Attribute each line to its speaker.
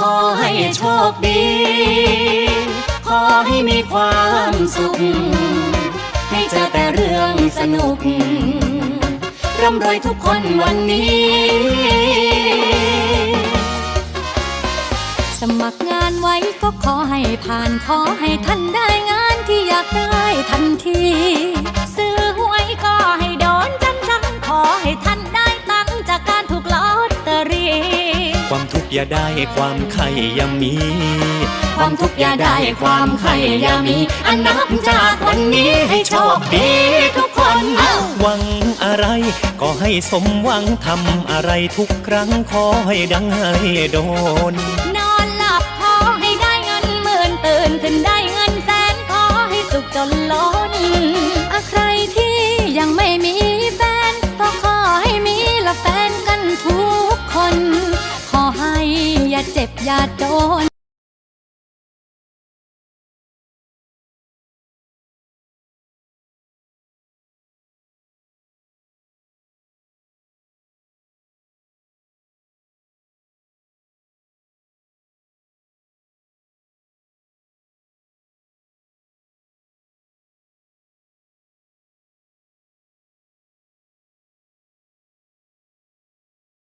Speaker 1: ขอให้โชคดี ขอให้มีความสุข ให้เจอแต่เรื่องสนุก ร่ำรวยทุกคนวันนี้
Speaker 2: สมัครงานไว้ก็ขอให้ผ่านขอให้ท่านได้ อย่าได้ค
Speaker 3: วามไข่อย่ามี
Speaker 1: ความทุกข์อย่าได้ความใครอย่ามี อันนับจากวันนี้ให้โชคดีทุกคนเอ้า
Speaker 3: หวังอะไร ก็ให้สมหวังทำอะไรทุกครั้งขอให้ดังให้โดน
Speaker 2: นอนหลับขอให้ได้เงินหมื่นตื่นขึ้นได้เงินแสนขอให้สุขจนล้น เจ็บอย่าจน